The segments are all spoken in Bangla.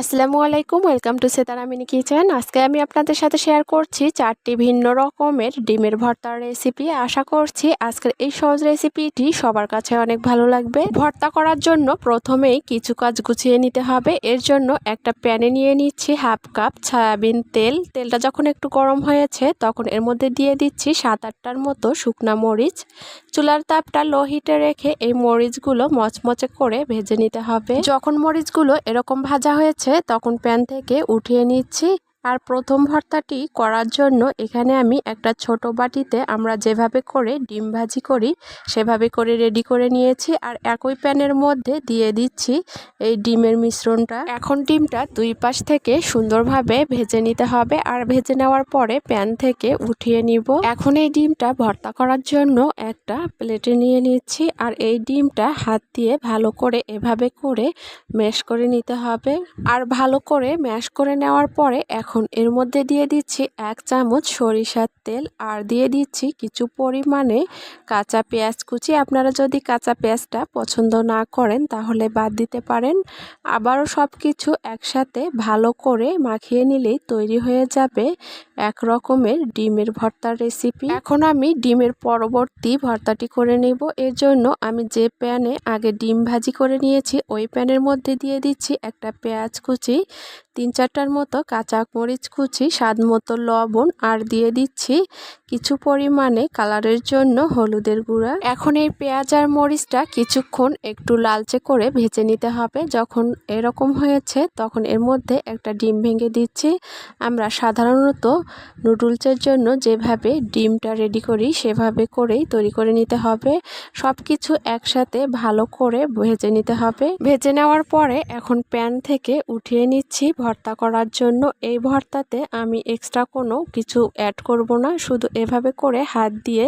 আসসালামু আলাইকুম, ওয়েলকাম টু সেতারামিনি কিচেন। আজকে আমি আপনাদের সাথে শেয়ার করছি চারটি ভিন্ন রকমের ডিমের ভর্তার রেসিপি। আশা করছি আজকের এই সহজ রেসিপিটি সবার কাছে অনেক ভালো লাগবে। ভর্তা করার জন্য প্রথমেই কিছু কাজ গুছিয়ে নিতে হবে। এর জন্য একটা প্যানে নিয়ে নিচ্ছি হাফ কাপ সয়াবিন তেল। তেলটা যখন একটু গরম হয়েছে, তখন এর মধ্যে দিয়ে দিচ্ছি সাত আটটার মতো শুকনা মরিচ। চুলার তাপটা লো হিটে রেখে এই মরিচগুলো মচমচে করে ভেজে নিতে হবে। যখন মরিচগুলো এরকম ভাজা হয়েছে তখন প্যান থেকে উঠিয়ে নিচ্ছি আর প্রথম ভর্তাটি করার জন্য এখানে আমি একটা ছোট বাটিতে আমরা যেভাবে করে ডিম ভাজি করি, সেভাবে করে রেডি করে নিয়েছি আর একই প্যানের মধ্যে দিয়ে দিচ্ছি এই ডিমের মিশ্রণটা। এখন ডিমটা দুই পাশ থেকে সুন্দরভাবে ভেজে নিতে হবে আর ভেজে নেওয়ার পরে প্যান থেকে উঠিয়ে নিব। এখন এই ডিমটা ভর্তা করার জন্য একটা প্লেটে নিয়ে নিচ্ছি আর এই ডিমটা হাত দিয়ে ভালো করে এভাবে করে ম্যাশ করে নিতে হবে। আর ভালো করে ম্যাশ করে নেওয়ার পরে এখন এখন এর মধ্যে দিয়ে দিচ্ছি এক চামচ সরিষার তেল আর দিয়ে দিচ্ছি কিছু পরিমাণে কাঁচা পেঁয়াজ কুচি। আপনারা যদি কাঁচা পেঁয়াজটা পছন্দ না করেন তাহলে বাদ দিতে পারেন। আবারও সব কিছু একসাথে ভালো করে মাখিয়ে নিলেই তৈরি হয়ে যাবে এক রকমের ডিমের ভর্তার রেসিপি। এখন আমি ডিমের পরবর্তী ভর্তাটি করে নেব। এর জন্য আমি যে প্যানে আগে ডিম ভাজি করে নিয়েছি, ওই প্যানের মধ্যে দিয়ে দিচ্ছি একটা পেঁয়াজ কুচি। তিন চারটার মতো কাঁচা মরিচ কুচি, স্বাদ মতো লবণ আর দিয়ে দিচ্ছি কিছু পরিমাণে কালারের জন্য হলুদের গুঁড়া। এখন এই পেঁয়াজ আর মরিচটা কিছুক্ষণ একটু লালচে করে ভেজে নিতে হবে। যখন এরকম হয়েছে তখন এর মধ্যে একটা ডিম ভেঙে দিচ্ছি। আমরা সাধারণত নুডলসের জন্য যেভাবে ডিমটা রেডি করি সেভাবে করেই তৈরি করে নিতে হবে। সব কিছু একসাথে ভালো করে ভেজে নিতে হবে। ভেজে নেওয়ার পরে এখন প্যান থেকে উঠিয়ে নিচ্ছি। ভর্তা করার জন্য এই ভর্তাতে আমি এক্সট্রা কোনো কিছু অ্যাড করব না। শুধু এভাবে করে হাত দিয়ে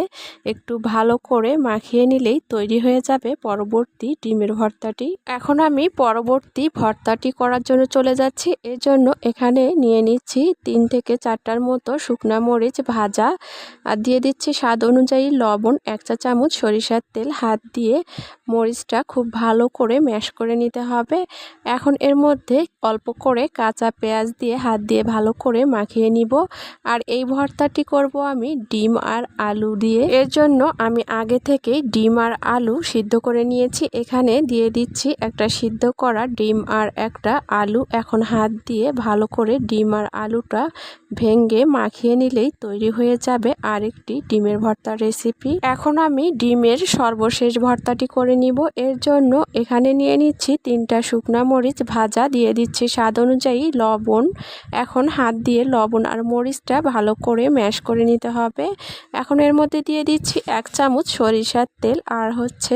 একটু ভালো করে মাখিয়ে নিলেই তৈরি হয়ে যাবে পরবর্তী ডিমের ভর্তাটি। এখন আমি পরবর্তী ভর্তাটি করার জন্য চলে যাচ্ছি। এর জন্য এখানে নিয়ে নিচ্ছি তিন থেকে চারটার মতো শুকনা মরিচ ভাজা। আর দিয়ে দিচ্ছি স্বাদ অনুযায়ী লবণ, এক চা চামচ সরিষার তেল। হাত দিয়ে মরিচটা খুব ভালো করে ম্যাশ করে নিতে হবে। এখন এর মধ্যে অল্প করে কাঁচা পেঁয়াজ দিয়ে হাত দিয়ে ভালো করে মাখিয়ে নিব। আর এই ভর্তাটি করব আমি ডিম আর আলু দিয়ে। এর জন্য আমি আগে থেকেই ডিম আর আলু সিদ্ধ করে নিয়েছি। এখানে দিয়ে দিচ্ছি একটা সিদ্ধ করা ডিম আর একটা আলু। এখন হাত দিয়ে ভালো করে ডিম আর আলুটা ভেঙ্গে মাখিয়ে নিলেই তৈরি হয়ে যাবে আরেকটি ডিমের ভর্তার রেসিপি। এখন আমি ডিমের সর্বশেষ ভর্তাটি করে নিব। এর জন্য এখানে নিয়ে নিচ্ছি তিনটা শুকনা মরিচ ভাজা। দিয়ে দিচ্ছি স্বাদ অনুযায়ী লবণ, এখন হাত দিয়ে লবণ আর মরিচটা ভালো করে ম্যাশ করে নিতে হবে। এখন এর মধ্যে দিয়ে দিচ্ছি এক চামচ সরিষার তেল আর হচ্ছে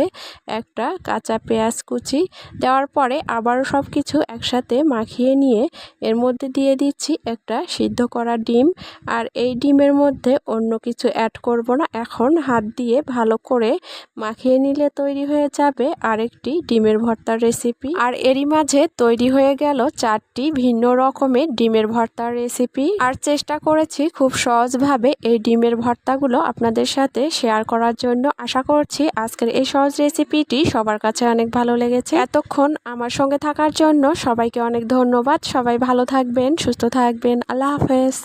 একটা কাঁচা পেঁয়াজ কুচি। দেওয়ার পরে আবারও সব কিছু একসাথে মাখিয়ে নিয়ে এর মধ্যে দিয়ে দিচ্ছি একটা সিদ্ধ করা ডিম। আর এই ডিমের মধ্যে অন্য কিছু অ্যাড করব না, এখন হাত দিয়ে ভালো করে মাখিয়ে নিলে তৈরি হয়ে যাবে আরেকটি ডিমের ভর্তার রেসিপি আর এরই মাঝে তৈরি হয়ে গেল চারটি ভিন্ন রকমের ডিমের ভর্তার রেসিপি আর চেষ্টা করেছি খুব সহজভাবে এই ডিমের ভর্তাগুলো আপনাদের সাথে শেয়ার করার জন্য। আশা করছি আজকের এই সহজ রেসিপিটি সবার কাছে অনেক ভালো লেগেছে। এতক্ষণ আমার সঙ্গে থাকার জন্য সবাইকে অনেক ধন্যবাদ। সবাই ভালো থাকবেন, সুস্থ থাকবেন। আল্লাহ হাফেজ।